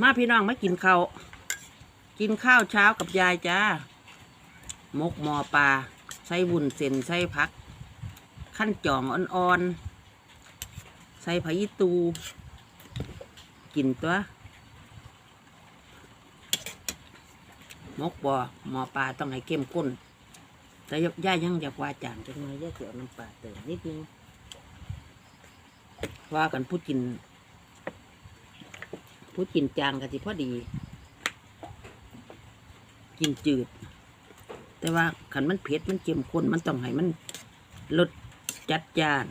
มาพี่น้องมากินข้าวกินข้าวเช้ากับยายจ้ามกหมอปลาใส่วุ้นเส้นใส่ผัก ขั้นจ่องอ่อนๆ ใส่ผักยีตู กินตัว มกบ่หมอปลาต้องให้เข้มข้น แต่ย่ายังอยากว่าจานจังเลยย่าเสียวน้ำปลาเติมนิดนึงว่ากันพูดกิน พูดกินจางกันสิพอดี กินจืด แต่ว่าขันมันเผ็ดมันเข้มข้นมันต้องให้มันรสจัดจาน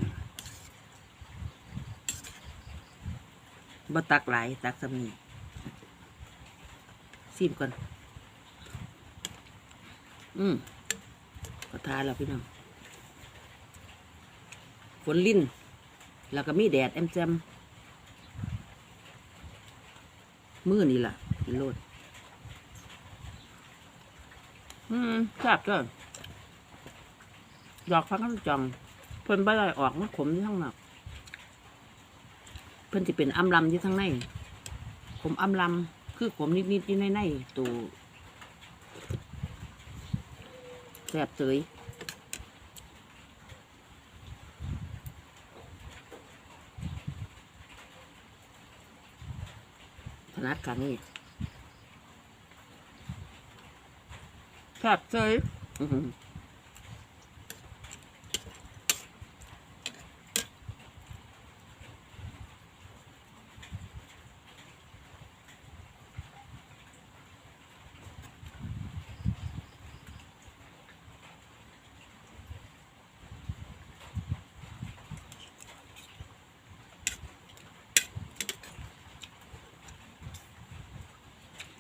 บ่ตักหลายตักสมีซิมก่อน อืมก็ทานแล้วพี่น้อง ฝนลิ้น แล้วก็มีแดดแอมแซม มือนี่ล่ะกินโลดอืมแซ่บจ้ะดอกฟักน้ำจองเพิ่นใบลอยออกมันขมที่ข้างนอกเพิ่นจะเป็นอำลำที่ข้างในขมอำลำคือขมนิดๆที่ในในๆตัวแซ่บเตย นัดครั้งนี้แซ่บเตย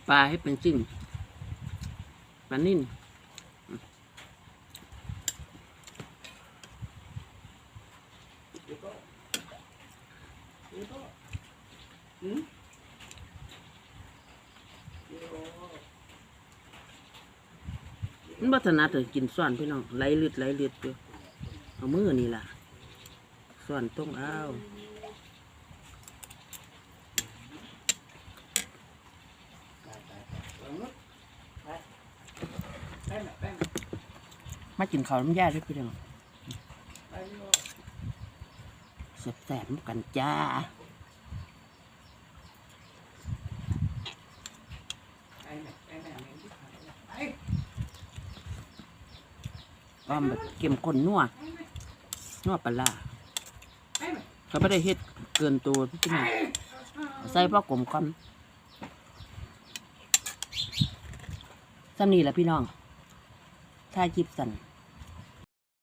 ปลาให้เป็นจิ้งปลานิ่นมันบัฒนาเถอกินส่วนพี่น้องไหลเลือดไหลเลือดอยู่เอามือนี่ล่ะส่วนต้องเอา มากินข้าวน้ำยาด้วยพี่น้องแสบกันจ้าอ้อมแบบเข้มข้นนัวนัวปลาเขาไม่ได้เฮ็ดเกินตัวพี่น้องใส่พ่อกลมก้อนซ้ำนี่แหละพี่น้องถ่ายคลิปสั่น